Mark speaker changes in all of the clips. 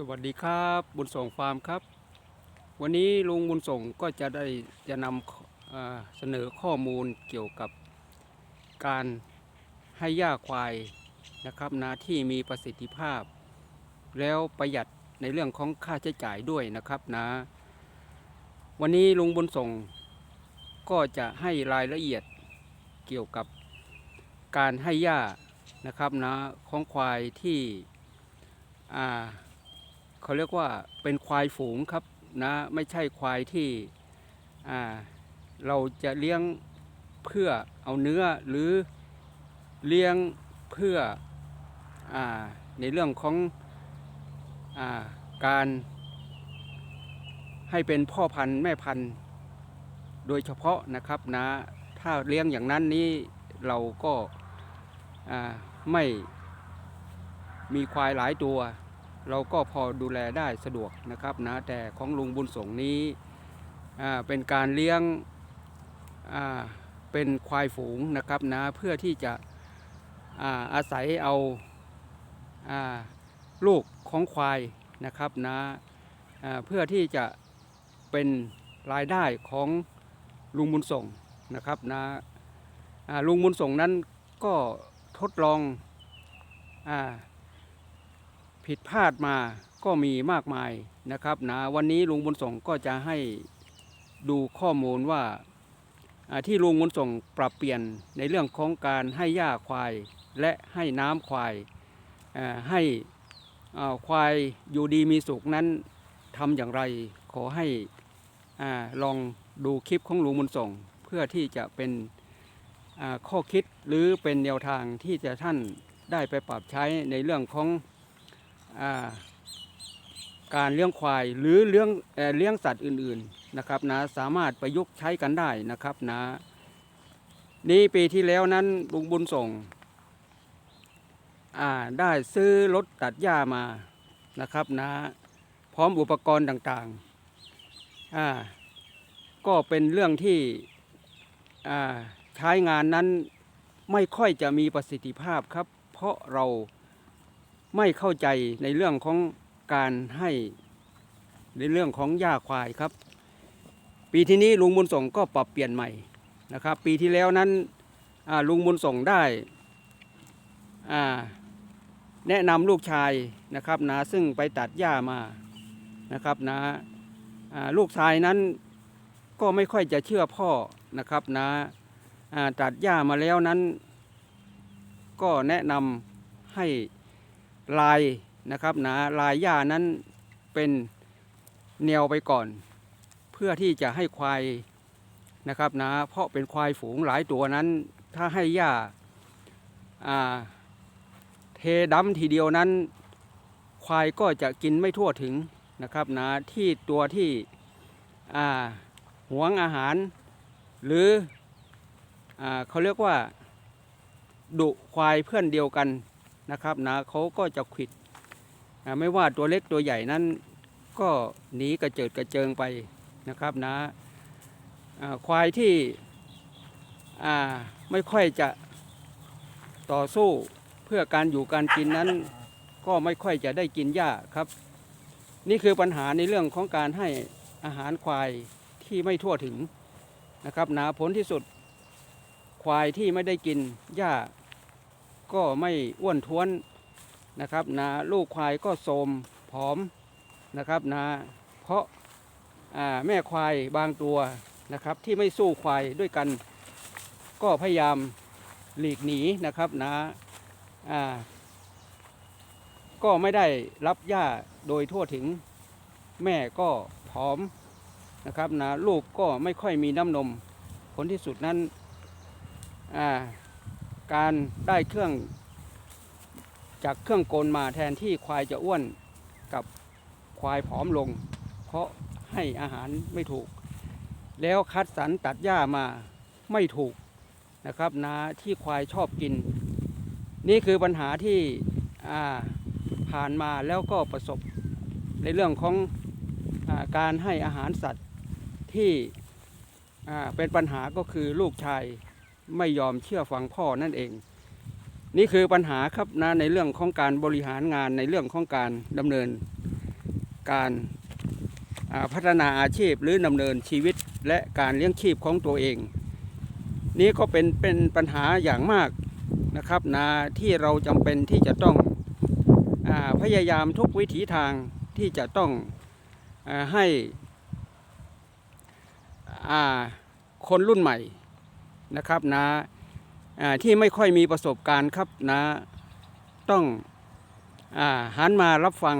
Speaker 1: สวัสดีครับบุญส่งฟาร์มครับ วันนี้ลุงบุญส่งก็จะได้จะนำเอ่อเสนอข้อมูลเกี่ยวกับการให้หญ้าควายนะครับนะที่มีประสิทธิภาพ แล้วประหยัดในเรื่องของค่าใช้จ่ายด้วยนะครับนะ วันนี้ลุงบุญส่งก็จะให้รายละเอียดเกี่ยวกับการให้หญ้านะครับนะของควายที่อ่า เขาเรียกว่าเป็นควายฝูงครับนะไม่ใช่ควายที่เราจะเลี้ยงเพื่อเอาเนื้อหรือเลี้ยงเพื่ออในเรื่องของอาการให้เป็นพ่อพันธุ์แม่พันธุ์โดยเฉพาะนะครับนะถ้าเลี้ยงอย่างนั้นนี้เราก็าไม่มีควายหลายตัว เราก็พอดูแลได้สะดวกนะครับนะแต่ของลุงบุญสงนี้เป็นการเลี้ยงเป็นควายฝูงนะครับนะเพื่อที่จะอาอาศัยเอาอาลูกของควายนะครับนะเพื่อที่จะเป็นรายได้ของลุงบุญส่งนะครับนะลุงบุญส่งนั้นก็ทดลองอา ผิดพลาดมาก็มีมากมายนะครับนะวันนี้ลุงบุญส่งก็จะให้ดูข้อมูลว่าที่ลุงบุญส่งปรับเปลี่ยนในเรื่องของการให้หญ้าควายและให้น้ำควายให้ควายอยู่ดีมีสุขนั้นทำอย่างไรขอให้อลองดูคลิปของลุงบุญส่ง เพื่อที่จะเป็นข้อคิดหรือเป็นแนวทางที่จะท่านได้ไปปรับใช้ในเรื่องของ การเลี้ยงควายหรือเลี้ยงเลี้ยงสัตว์อื่นๆนะครับนะสามารถประยุกต์ใช้กันได้นะครับนะนี่ปีที่แล้วนั้นลุงบุญส่งได้ซื้อรถตัดหญ้ามานะครับนะพร้อมอุปกรณ์ต่างๆก็เป็นเรื่องที่ใช้งานนั้นไม่ค่อยจะมีประสิทธิภาพครับ เพราะเรา ไม่เข้าใจในเรื่องของการให้ในเรื่องของหญ้าควายครับ ปีที่นี้ลุงบุญส่งก็ปรับเปลี่ยนใหม่นะครับ ปีที่แล้วนั้นลุงบุญส่งได้แนะนำลูกชายนะครับนะซึ่งไปตัดหญ้ามานะครับนะอ่าลูกชายนั้นก็ไม่ค่อยจะเชื่อพ่อนะครับนะอ่าตัดหญ้ามาแล้วนั้น ก็แนะนำให้ ลายนะครับนะลายหญ้านั้นเป็นแนวไปก่อน เพื่อที่จะให้ควายนะครับนะเพราะเป็นควายฝูงหลายตัวนั้น ถ้าให้หญ้าเทดำทีเดียวนั้น ควายก็จะกินไม่ทั่วถึงนะครับนะที่ตัวที่อ่าหวงอาหาร หรืออเขาเรียกว่าดุควายเพื่อนเดียวกัน นะครับนะเขาก็จะขิดไม่ว่าตัวเล็กตัวใหญ่นั้นก็หนีกระเจิดกระเจิงไปนะครับนะอ่าควายที่ไม่ค่อยจะต่อสู้เพื่อการอยู่การกินนั้น ก็ไม่ค่อยจะได้กินหญ้าครับ นี่คือปัญหาในเรื่องของการให้อาหารควายที่ไม่ทั่วถึงนะครับนะผลที่สุดควายที่ไม่ได้กินหญ้า ก็ไม่อ้วนท้วนนะครับนะลูกควายก็โทมผอมนะครับนะเพราะแม่ควายบางตัวนะครับที่ไม่สู้ควายด้วยกัน ก็พยายามหลีกหนีนะครับนะอ่าก็ไม่ได้รับหญ้าโดยทั่วถึงแม่ก็ผอมนะครับนะลูกก็ไม่ค่อยมีน้ำนม ผลที่สุดนั้นอ่า การได้เครื่อง จากเครื่องกลมาแทนที่ควายจะอ้วนกับควายผอมลง เพราะให้อาหารไม่ถูก แล้วคัดสรรตัดหญ้ามาไม่ถูกนะครับนะที่ควายชอบกิน นี่คือปัญหาที่ผ่านมาแล้วก็ประสบในเรื่องของอาการให้อาหารสัตว์ที่เป็นปัญหาก็คือลูกชาย ไม่ยอมเชื่อฟังพ่อนั่นเอง นี่คือปัญหาครับนะในเรื่องของการบริหารงานในเรื่องของการดำเนินการพัฒนาอาชีพหรือดำเนินชีวิตและการเลี้ยงชีพของตัวเอง นี่ก็เป็นเป็นปัญหาอย่างมากนะครับนะที่เราจำเป็นที่จะต้องอพยายามทุกวิถีทางที่จะต้องอให้คนรุ่นใหม่ นะครับนะอ่าที่ไม่ค่อยมีประสบการณ์ครับนะต้องอหันมารับฟัง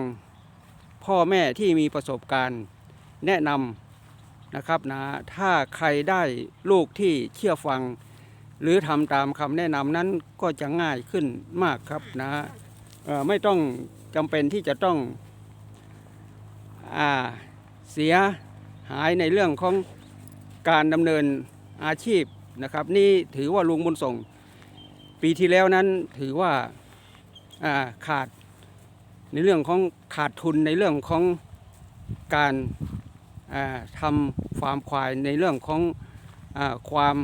Speaker 1: พ่อแม่ที่มีประสบการณ์แนะนำนะครับนะถ้าใครได้ลูกที่เชื่อฟัง หรือทำตามคำแนะนำนั้นก็จะง่ายขึ้นมากครับนะไม่ต้องจำเป็นที่จะต้องอเสียหายในเรื่องของการดำเนินอาชีพ นะครับ นี่ถือว่าลุงบุญส่ง ปีที่แล้วนั้นถือว่าาขาดในเรื่องของขาดทุนในเรื่องของการาทำฟาร์มควายในเรื่องของอความ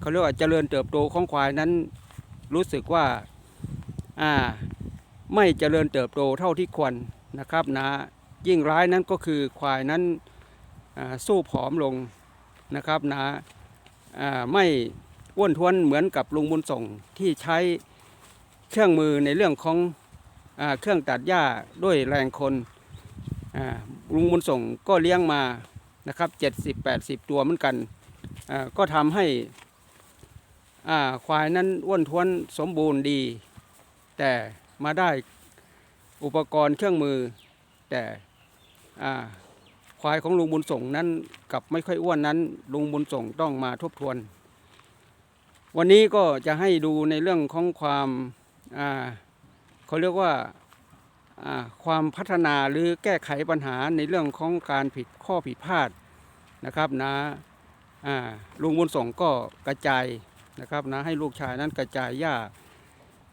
Speaker 1: เขาเรียกว่าเจริญเติบโตของควายนั้นรู้สึกว่าาไม่เจริญเติบโตเท่าที่ควรนะครับนะยิ่งร้ายนั้นก็คือควายนั้นสู้ผอมลงนะครับนะอ่า ไม่อ้วนท้วนเหมือนกับลุงบุญส่งที่ใช้เครื่องมือในเรื่องของอเครื่องตัดหญ้าด้วยแรงคนลุงบุญส่งก็เลี้ยงมานะครับ70-80 ตัวเหมือนกัน ก็ทำให้ควายนั้นอ้วนท้วนสมบูรณ์ดี แต่มาได้อุปกรณ์เครื่องมือแต่ ควายของลุงบุญส่งนั้นกับไม่ค่อยอ้วนนั้น ลุงบุญส่งต้องมาทบทวน วันนี้ก็จะให้ดูในเรื่องของความเขาเรียกว่าความพัฒนาหรือแก้ไขปัญหาในเรื่องของการผิดข้อผิดพลาดนะครับนะอ่าลุงบุญส่งก็กระจายนะครับนะให้ลูกชายนั้นกระจายหญ้า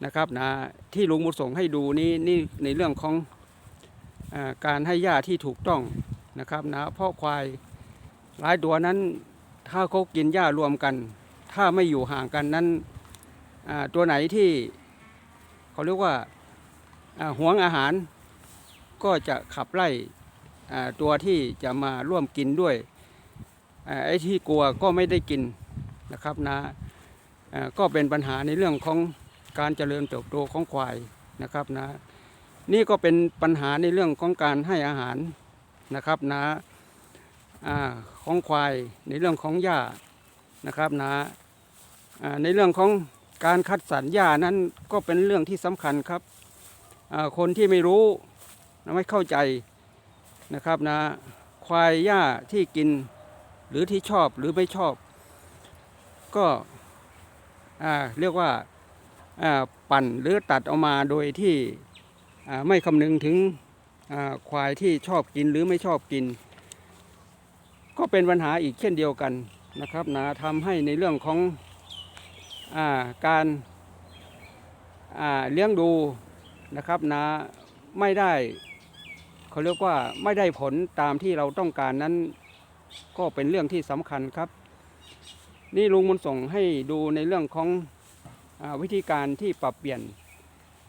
Speaker 1: นะครับนะที่ลุงบุญส่งให้ดูนี้นี่ในเรื่องของอการให้หญ้าที่ถูกต้อง นะครับนะเพราะควายหลายตัวนั้น ถ้าเขากินหญ้ารวมกัน ถ้าไม่อยู่ห่างกันนั้นตัวไหนที่เขาเรียกว่าอ่าหวงอาหารก็จะขับไล่ตัวที่จะมาร่วมกินด้วยอไอ้ที่กลัวก็ไม่ได้กินนะครับนะก็เป็นปัญหาในเรื่องของการเจริญเติบโตของควายนะครับนะนี่ก็เป็นปัญหาในเรื่องของการให้อาหาร นะครับนะอาของควายในเรื่องของหญ้านะครับนะอ่าในเรื่องของการคัดสรรหญ้านั้นก็เป็นเรื่องที่สำคัญครับคนที่ไม่รู้ไม่เข้าใจนะครับนะควายหญ้าที่กินหรือที่ชอบหรือไม่ชอบ ก็เรียกว่าปั่นหรือตัดออกมาโดยที่ไม่คำนึงถึง ควายที่ชอบกินหรือไม่ชอบกิน ก็เป็นปัญหาอีกเช่นเดียวกันนะครับนะทำให้ในเรื่องของอาการาเลี้ยงดูนะครับนะไม่ได้เขาเรียกว่าไม่ได้ผลตามที่เราต้องการนั้น ก็เป็นเรื่องที่สำคัญครับ นี่ลุงมันส่งให้ดูในเรื่องของอวิธีการที่ปรับเปลี่ยน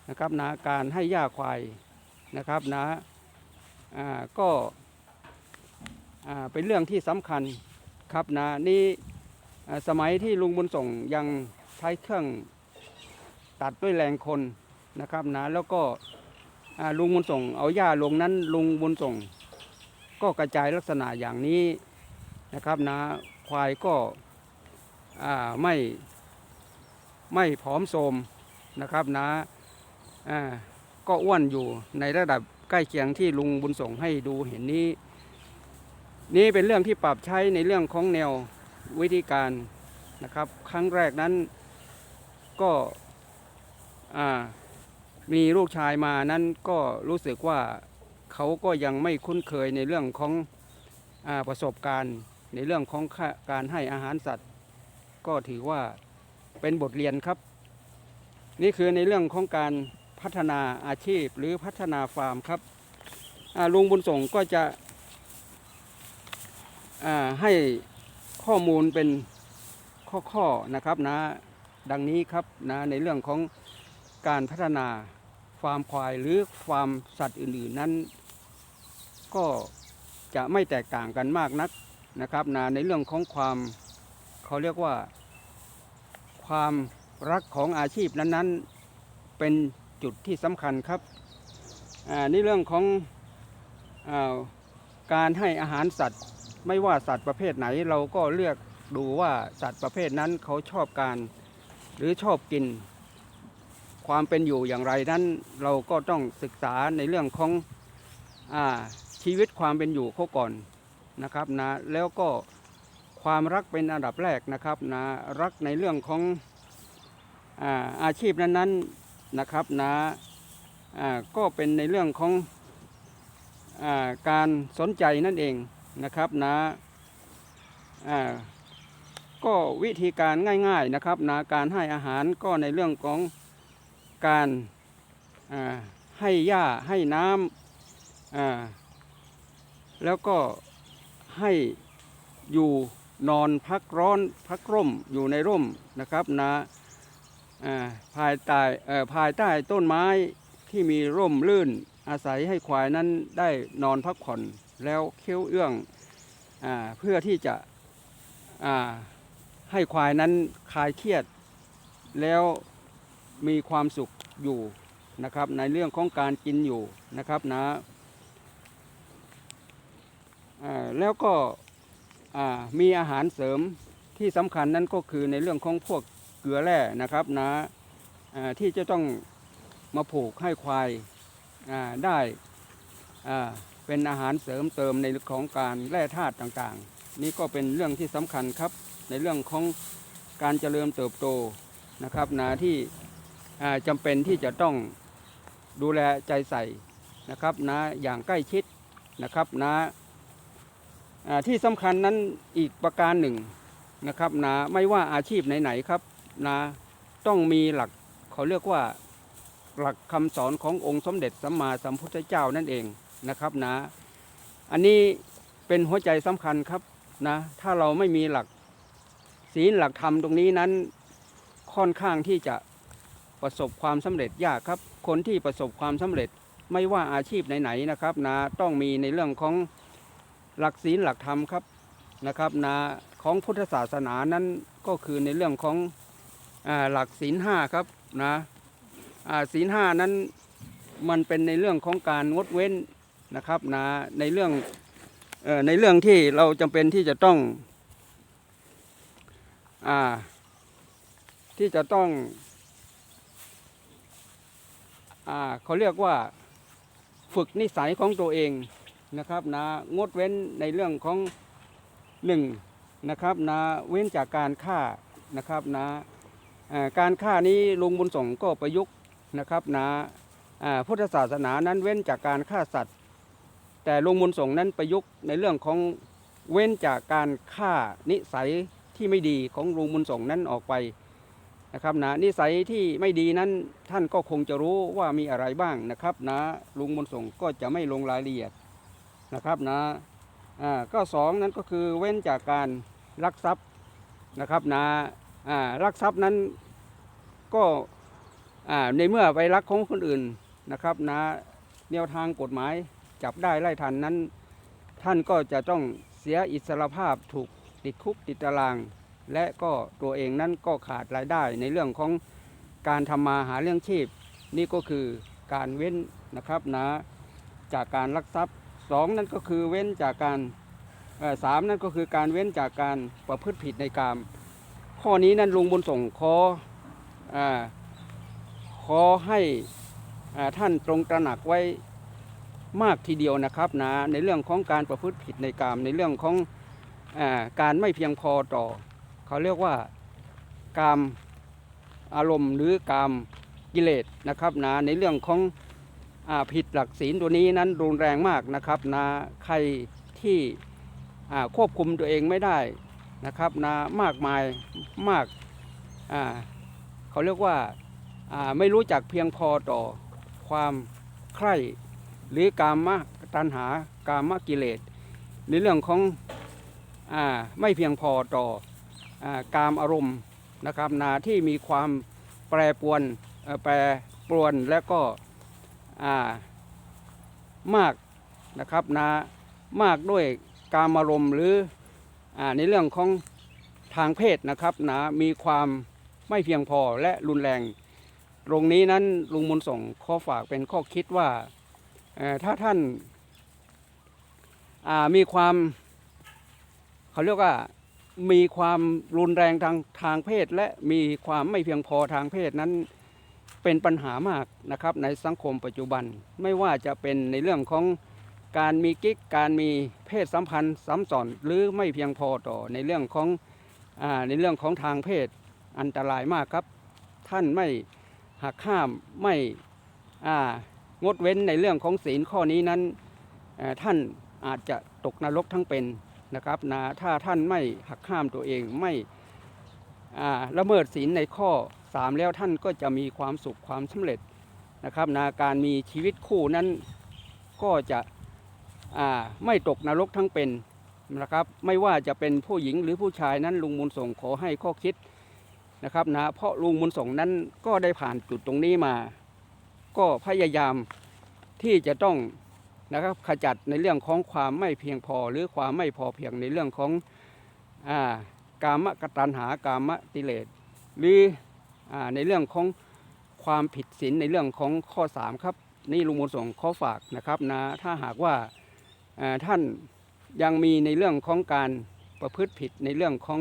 Speaker 1: นะครับนะการให้หญ้าควาย นะครับนะก็เป็นเรื่องที่สำคัญครับนะนี่สมัยที่ลุงบุญส่งยังใช้เครื่องตัดด้วยแรงคนนะครับนะแล้วก็ลุงบุญส่งเอาหญ้าลงนั้นลุงบุญส่ง ก็กระจายลักษณะอย่างนี้นะครับนะควายก็ไม่ไม่ผอมโทมนะครับนะอ่า ก็อ้วนอยู่ในระดับใกล้เคียงที่ลุงบุญส่งให้ดูเห็นนี้ นี่เป็นเรื่องที่ปรับใช้ในเรื่องของแนววิธีการนะครับ ครั้งแรกนั้นก็มีลูกชายมานั้นก็รู้สึกว่าเขาก็ยังไม่คุ้นเคยในเรื่องของอประสบการณ์ ในเรื่องของาการให้อาหารสัตว์ ก็ถือว่าเป็นบทเรียนครับ นี่คือในเรื่องของการ พัฒนาอาชีพหรือพัฒนาฟาร์มครับลุงบุญส่งก็จะให้ข้อมูลเป็นข้อๆนะครับนะดังนี้ครับนะในเรื่องของการพัฒนาฟาร์มควายหรือฟาร์มสัตว์อื่นๆนั้น ก็จะไม่แตกต่างกันมากนักนะครับนะในเรื่องของความเขาเรียกว่า ความรักของอาชีพนั้นๆเป็น จุดที่สำคัญครับอ่าในเรื่องของอาการให้อาหารสัตว์ ไม่ว่าสัตว์ประเภทไหน เราก็เลือกดูว่าสัตว์ประเภทนั้นเขาชอบการหรือชอบกิน ความเป็นอยู่อย่างไรนั้น เราก็ต้องศึกษาในเรื่องของอชีวิตความเป็นอยู่เขาก่อนนะครับนะแล้วก็ความรักเป็นอันดับแรกนะครับนะรักในเรื่องของอาอาชีพนั้นๆ นะครับนะอ่าก็เป็นในเรื่องของอาการสนใจนั่นเองนะครับนะอ่าก็วิธีการง่ายๆนะครับนะการให้อาหารก็ในเรื่องของการาให้หญ้าให้น้ำแล้วก็ให้อยู่นอนพักร้อนพักร่มอยู่ในร่มนะครับนะอ่า ภายใต้ภายใต้ต้นไม้ที่มีร่มรื่นอาศัยให้ควายนั้นได้นอนพักผ่อนแล้วเคี้ยวเอื้องอเพื่อที่จะให้ควายนั้นคลายเครียด แล้วมีความสุขอยู่นะครับในเรื่องของการกินอยู่นะครับนะแล้วก็มีอาหารเสริมที่สำคัญนั้นก็คือในเรื่องของพวก ลือแร่นะครับนะอ่าที่จะต้องมาผูกให้ควายได้เป็นอาหารเสริมเติมในของการแร่ธาตุต่างๆ นี่ก็เป็นเรื่องที่สำคัญครับในเรื่องของการเจริญเติบโตนะครับนะที่จำเป็นที่จะต้องดูแลใจใส่นะครับนะอย่างใกล้ชิดนะครับนะอ่าที่สำคัญนั้นอีกประการหนึ่งนะครับนะไม่ว่าอาชีพไหนๆครับ นะต้องมีหลักเขาเรียกว่าหลักคำสอนขององค์สมเด็จสัมมาสัมพุทธเจ้านั่นเองนะครับนะ อันนี้เป็นหัวใจสำคัญครับนะถ้าเราไม่มีหลักศีลหลักธรรมตรงนี้นั้นค่อนข้างที่จะประสบความสำเร็จยากครับ คนที่ประสบความสำเร็จไม่ว่าอาชีพไหนๆนะครับนะต้องมีในเรื่องของหลักศีลหลักธรรมครับนะครับนะของพุทธศาสนานั้นก็คือในเรื่องของ หลักศีลห้าครับนะศีลห้านั้นมันเป็นในเรื่องของการงดเว้นนะครับนะในเรื่องอในเรื่องที่เราจำเป็นที่จะต้องอที่จะต้องอเขาเรียกว่าฝึกนิสัยของตัวเองนะครับนะงดเว้นในเรื่องของหนึ่งนะครับนะเว้นจากการฆ่านะครับนะอ่า การฆ่านี้ลุงบุญส่งก็ประยุกต์นะครับนะอ่าพุทธศาสนานั้นเว้นจากการฆ่าสัตว์ แต่ลุงบุญส่งนั้นประยุกต์ในเรื่องของเว้นจากการฆ่านิสัยที่ไม่ดีของลุงบุญส่งนั้นออกไปนะครับนะนิสัยที่ไม่ดีนั้นท่านก็คงจะรู้ว่ามีอะไรบ้างนะครับนะลุงบุญส่งก็จะไม่ลงรายละเอียดนะครับนะอ่าก็สองนั้นก็คือเว้นจากการลักทรัพย์นะครับนะ อ่าลักทรัพย์นั้นก็ในเมื่อไปลักของคนอื่นนะครับนะแนวทางกฎหมายจับได้ไล่ทันนั้น ท่านก็จะต้องเสียอิสรภาพถูกติดคุกติดตาราง และก็ตัวเองนั้นก็ขาดรายได้ในเรื่องของการทำมาหาเรื่องชีพ นี่ก็คือการเว้นนะครับนะจากการลักทรัพย์สองนั่นก็คือเว้นจากการสามนั่นก็คือการเว้นจากการประพฤติผิดในกาม ข้อนี้นั่นลุงบุญส่งขออขอให้ท่านตรงตระหนักไว้มากทีเดียวนะครับนะในเรื่องของการประพฤติผิดในกามในเรื่องของอการไม่เพียงพอต่อ เขาเรียกว่ากามอารมณ์หรือกามกิเลสนะครับนะในเรื่องของอผิดหลักศีลตัวนี้นั้นรุนแรงมากนะครับนะใครที่ควบคุมตัวเองไม่ได้ นะครับนะมากมายมากาเขาเรียกว่าาไม่รู้จักเพียงพอต่อความใคร่หรือกามตัณหากามกิเลสในเรื่องของอไม่เพียงพอต่ออกามอารมณ์นะครับนาที่มีความแปรปวนแปรปรวนและก็ามากนะครับนะมากด้วยกามารมณ์หรือ ในเรื่องของทางเพศนะครับนะมีความไม่เพียงพอและรุนแรง ตรงนี้นั้นลุงมุนส่งข้อฝากเป็นข้อคิดว่าถ้าท่านามีความเขาเรียกว่ามีความรุนแรงทางทางเพศ และมีความไม่เพียงพอทางเพศนั้นเป็นปัญหามากนะครับในสังคมปัจจุบันไม่ว่าจะเป็นในเรื่องของ การมีกิ๊กการมีเพศสัมพันธ์ซ้ำซ้อนหรือไม่เพียงพอต่อในเรื่องของอในเรื่องของทางเพศอันตรายมากครับ ท่านไม่หักห้ามไม่งดเว้นในเรื่องของศีลข้อนี้นั้นท่านอาจจะตกนรกทั้งเป็นนะครับนะถ้าท่านไม่หักห้ามตัวเองไม่ละเมิดศีลในข้อ 3 แล้วท่านก็จะมีความสุขความสำเร็จนะครับนะการมีชีวิตคู่นั้นก็จะ ไม่ตกนรกทั้งเป็นนะครับไม่ว่าจะเป็นผู้หญิงหรือผู้ชายนั้นลุงมูลส่งขอให้ข้อคิดนะครับนะเพราะลุงมุนส่งนั้นก็ได้ผ่านจุดตรงนี้มา ก็พยายามที่จะต้องนะครับขจัดในเรื่องของความไม่เพียงพอหรือความไม่พอเพียงในเรื่องของอากามกตัญหากามติเลสหรืออในเรื่องของความผิดศีลในเรื่องของข้อ 3 ครับ นี่ลุงมุนส่งข้อฝากนะครับนะถ้าหากว่า ท่านยังมีในเรื่องของการประพฤติผิดในเรื่องของ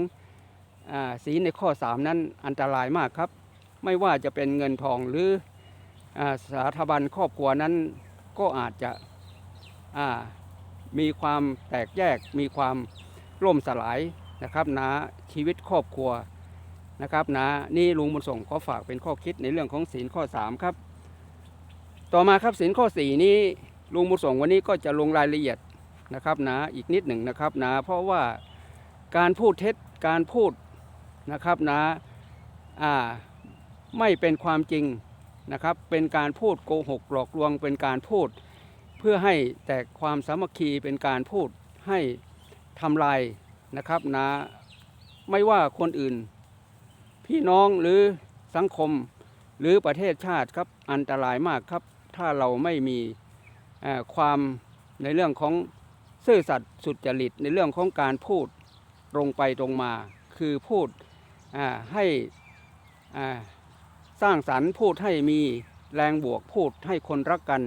Speaker 1: อ่าสีลในข้อ 3 นั้นอันตรายมากครับ ไม่ว่าจะเป็นเงินทองหรืออาสถาบันครอบครัวนั้นก็อาจจะมีความแตกแยกมีความล่มสลายนะครับนะชีวิตครอบครัวนะครับนะนี่ลุงบุญส่งขอฝากเป็นข้อคิดในเรื่องของศีลข้อ 3 ครับ ต่อมาครับศีลข้อ 4 นี้ ลุงบุญส่งวันนี้ก็จะลงรายละเอียดนะครับนะอีกนิดหนึ่งนะครับนะเพราะว่าการพูดเท็จการพูดนะครับนะอ่าไม่เป็นความจริงนะครับเป็นการพูดโกหกหลอกลวงเป็นการพูด เพื่อให้แตกความสามัคคีเป็นการพูดให้ทำลายนะครับนะไม่ว่าคนอื่น พี่น้องหรือสังคมหรือประเทศชาติครับอันตรายมากครับ ถ้าเราไม่มี ความในเรื่องของซื่อสัตย์สุจริตในเรื่องของการพูดตรงไปตรงมา คือพูดให้สร้างสรรค์พูดให้มีแรงบวกพูดให้คนรักกัน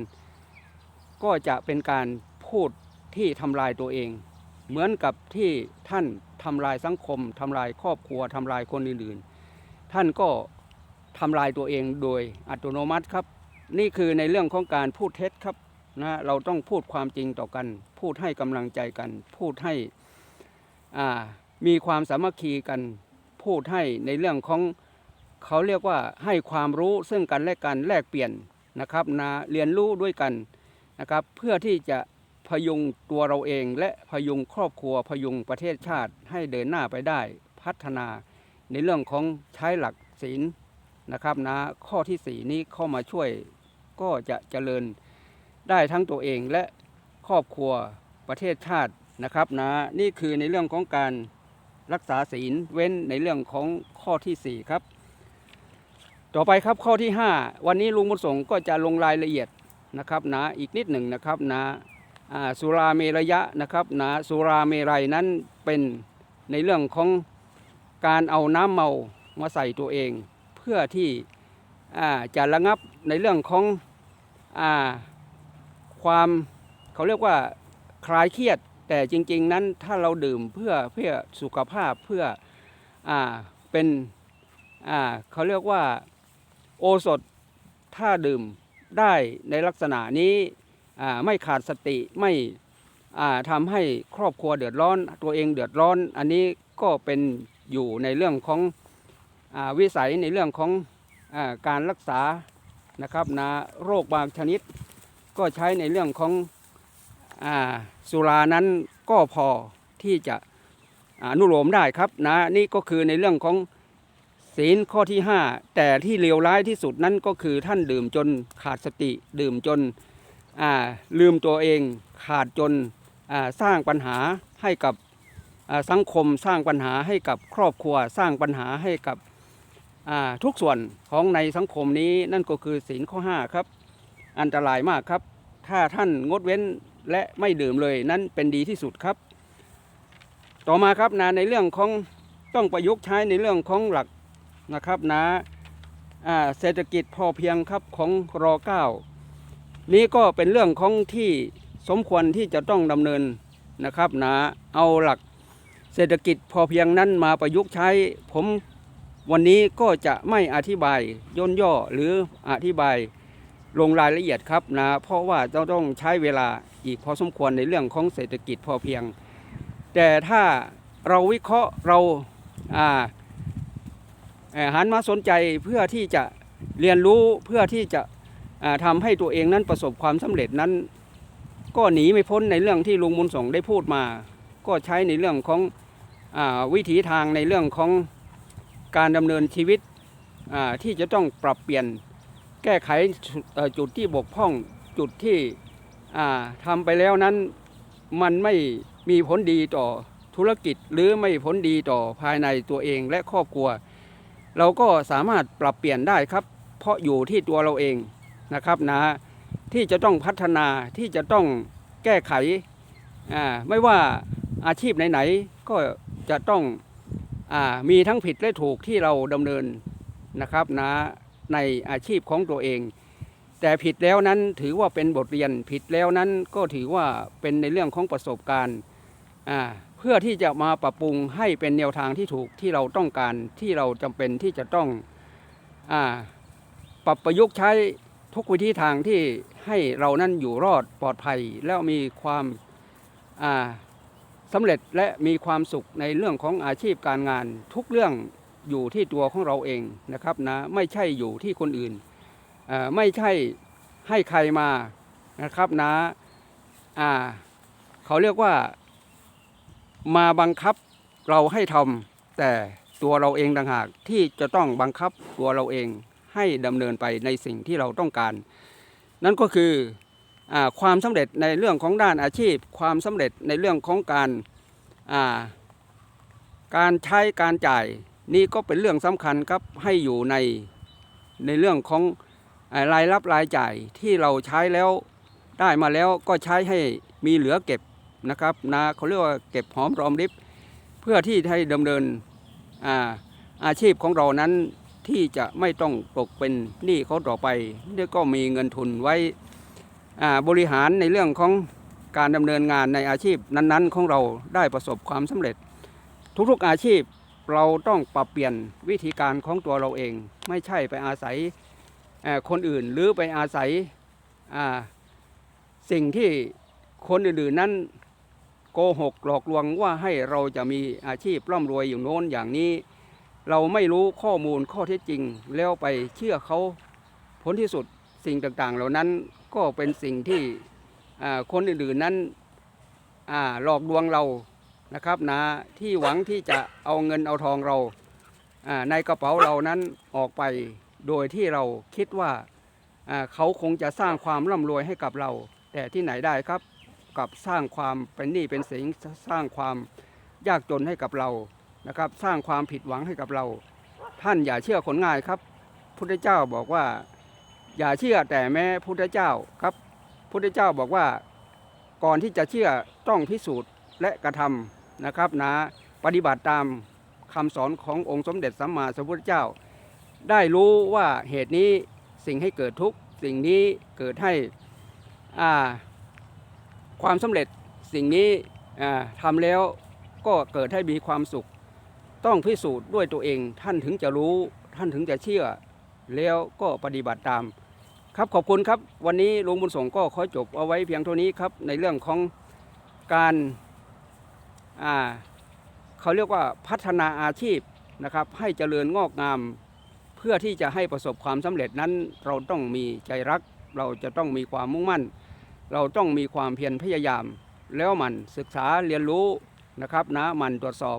Speaker 1: ก็จะเป็นการพูดที่ทำลายตัวเอง เหมือนกับที่ท่านทำลายสังคมทำลายครอบครัวทำลายคนอื่นๆ ท่านก็ทำลายตัวเองโดยอัตโนมัติครับ นี่คือในเรื่องของการพูดเท็จครับ นะเราต้องพูดความจริงต่อกัน พูดให้กำลังใจกัน พูดให้มีความสามัคคีกัน พูดให้ในเรื่องของเขาเรียกว่าให้ความรู้ซึ่งกันและกันแลกเปลี่ยนนะครับนะเรียนรู้ด้วยกันนะครับ เพื่อที่จะพยุงตัวเราเอง และพยุงครอบครัวพยุงประเทศชาติให้เดินหน้าไปได้พัฒนาในเรื่องของใช้หลักศีลนะครับนะข้อที่สี่นี้เข้ามาช่วยก็จะเจริญ ได้ทั้งตัวเองและครอบครัวประเทศชาตินะครับนะนี่คือในเรื่องของการรักษาศีลเว้นในเรื่องของข้อที่ 4 ครับ ต่อไปครับข้อที่ 5 วันนี้ลุงบุญสงก็จะลงรายละเอียดนะครับนะอีกนิดหนึ่งนะครับนะอ่าสุราเมรยะนะครับนะสุราเมรัยนั้นเป็นในเรื่องของการเอาน้ำเมามาใส่ตัวเอง เพื่อที่จะระงับในเรื่องของอ ความเขาเรียกว่าคลายเครียด แต่จริง ๆ นั้นถ้าเราดื่มเพื่อเพื่อสุขภาพเพื่ออ่าเป็นอ่าเขาเรียกว่าโอสถถ้าดื่มได้ในลักษณะนี้อ่าไม่ขาดสติไม่อ่าทำให้ครอบครัวเดือดร้อน ตัวเองเดือดร้อน อันนี้ก็เป็นอยู่ในเรื่องของอวิสัยในเรื่องของอการรักษานะครับนะโรคบางชนิด ก็ใช้ในเรื่องของอสุรานั้นก็พอที่จะอนุโลมได้ครับนะนี่ก็คือในเรื่องของศีลข้อที่ 5 แต่ที่เลวร้ายที่สุดนั้นก็คือท่านดื่มจนขาดสติ ดื่มจนลืมตัวเองขาดจนสร้างปัญหาให้กับสังคมสร้างปัญหาให้กับครอบครัวสร้างปัญหาให้กับทุกส่วนของในสังคมนี้นั่นก็คือศีลข้อ 5 ครับ อันตรายมากครับ ถ้าท่านงดเว้นและไม่ดื่มเลยนั้นเป็นดีที่สุดครับ ต่อมาครับนะในเรื่องของต้องประยุกต์ใช้ในเรื่องของหลักนะครับนะอ่าเศรษฐกิจพอเพียงครับของรอเก้านี้ก็เป็นเรื่องของที่สมควรที่จะต้องดำเนินนะครับนะเอาหลักเศรษฐกิจพอเพียงนั้นมาประยุกต์ใช้ ผมวันนี้ก็จะไม่อธิบายย่นย่อหรืออธิบาย ลงรายละเอียดครับนะเพราะว่าเราต้องใช้เวลาอีกพอสมควรในเรื่องของเศรษฐกิจพอเพียง แต่ถ้าเราวิเคราะห์เราหันมาสนใจเพื่อที่จะเรียนรู้เพื่อที่จะอ่าทำให้ตัวเองนั้นประสบความสำเร็จนั้น ก็หนีไม่พ้นในเรื่องที่ลุงบุญส่งได้พูดมา ก็ใช้ในเรื่องของอวิถีทางในเรื่องของการดำเนินชีวิตที่จะต้องปรับเปลี่ยน ก้ไขจุดที่บกพร่องจุดที่อ่าทำไปแล้วนั้นมันไม่มีผลดีต่อธุรกิจหรือไม่ผลดีต่อภายในตัวเองและครอบครัว เราก็สามารถปรับเปลี่ยนได้ครับ เพราะอยู่ที่ตัวเราเองนะครับนะที่จะต้องพัฒนาที่จะต้องแก้ไขไม่ว่าอาชีพไหนๆก็จะต้องอมีทั้งผิดและถูกที่เราดำเนินนะครับนะ ในอาชีพของตัวเอง แต่ผิดแล้วนั้นถือว่าเป็นบทเรียนผิดแล้วนั้นก็ถือว่าเป็นในเรื่องของประสบการณ์เพื่อที่จะมาปรับปรุงให้เป็นแนวทางที่ถูกที่เราต้องการที่เราจำเป็นที่จะต้องอปรับประยุกต์ใช้ทุกวิธีทางที่ให้เรานั้นอยู่รอดปลอดภัย แล้วมีความอ่าสำเร็จและมีความสุขในเรื่องของอาชีพการงานทุกเรื่อง อยู่ที่ตัวของเราเองนะครับนะไม่ใช่อยู่ที่คนอื่นไม่ใช่ให้ใครมานะครับนะอ่าเขาเรียกว่ามาบังคับเราให้ทำแต่ตัวเราเองต่างหากที่จะต้องบังคับตัวเราเองให้ดำเนินไปในสิ่งที่เราต้องการ นั่นก็คืออความสำเร็จในเรื่องของด้านอาชีพ ความสำเร็จในเรื่องของการการใช้การจ่าย นี่ก็เป็นเรื่องสำคัญครับให้อยู่ในในเรื่องของรายรับรายจ่ายที่เราใช้แล้วได้มาแล้วก็ใช้ให้มีเหลือเก็บนะครับนะเขาเรียกว่าเก็บหอมรอมริบเพื่อที่ให้ดำเนินอาอาชีพของเรานั้นที่จะไม่ต้องตกเป็นหนี้เขาต่อไปแล้วก็มีเงินทุนไว้บริหารในเรื่องของการดำเนินงานในอาชีพนั้นๆ ของเราได้ประสบความสำเร็จทุกๆอาชีพ เราต้องปรับเปลี่ยนวิธีการของตัวเราเอง ไม่ใช่ไปอาศัยคนอื่นหรือไปอาศัยสิ่งที่คนอื่นๆนั้นโกหกหลอกลวงว่าให้เราจะมีอาชีพร่ำรวยอยู่โน้นอย่างนี้ เราไม่รู้ข้อมูลข้อเท็จจริง แล้วไปเชื่อเขาผลที่สุดสิ่งต่างๆ เหล่านั้นก็เป็นสิ่งที่คนอื่นๆนั้นหลอกลวงเรา นะครับนะที่หวังที่จะเอาเงินเอาทองเราในกระเป๋าเรานั้นออกไปโดยที่เราคิดว่าเขาคงจะสร้างความร่ำรวยให้กับเรา แต่ที่ไหนได้ครับกับสร้างความเป็นหนี้เป็นสินสร้างความยากจนให้กับเรานะครับ สร้างความผิดหวังให้กับเรา ท่านอย่าเชื่อคนง่ายครับพุทธเจ้าบอกว่าอย่าเชื่อแต่แม้พุทธเจ้าครับพุทธเจ้าบอกว่าก่อนที่จะเชื่อต้องพิสูจน์และกระทำ นะครับนะปฏิบัติตามคำสอนขององค์สมเด็จสัมมาสัมพุทธเจ้า ได้รู้ว่าเหตุนี้สิ่งให้เกิดทุกสิ่งนี้เกิดให้ความสำเร็จสิ่งนี้อ่าทำแล้วก็เกิดให้มีความสุข ต้องพิสูจน์ด้วยตัวเองท่านถึงจะรู้ท่านถึงจะเชื่อ แล้วก็ปฏิบัติตาม ครับขอบคุณครับ วันนี้ลุงบุญส่งก็ขอจบเอาไว้เพียงเท่านี้ครับในเรื่องของการ เขาเรียกว่าพัฒนาอาชีพนะครับให้เจริญงอกงาม เพื่อที่จะให้ประสบความสำเร็จนั้น เราต้องมีใจรัก เราจะต้องมีความมุ่งมั่น เราต้องมีความเพียรพยายาม แล้วมันศึกษาเรียนรู้นะครับนะมันตรวจสอบ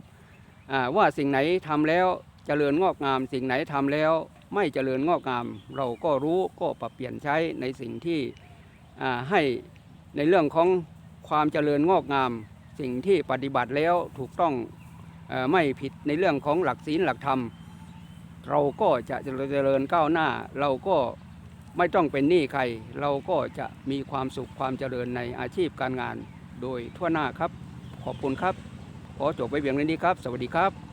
Speaker 1: อว่าสิ่งไหนทำแล้วเจริญงอกงาม สิ่งไหนทำแล้วไม่เจริญงอกงาม เราก็รู้ก็ปรับเปลี่ยนใช้ในสิ่งที่ให้ในเรื่องของความเจริญงอกงาม สิ่งที่ปฏิบัติแล้วถูกต้องออไม่ผิดในเรื่องของหลักศีลหลักธรรม เราก็จะเจริญก้าวหน้า เราก็ไม่ต้องเป็นหนี้ใคร เราก็จะมีความสุขความเจริญในอาชีพการงานโดยทั่วหน้าครับ ขอบคุณครับ ขอจบไว้เพียงเท่านี้ครับ สวัสดีครับ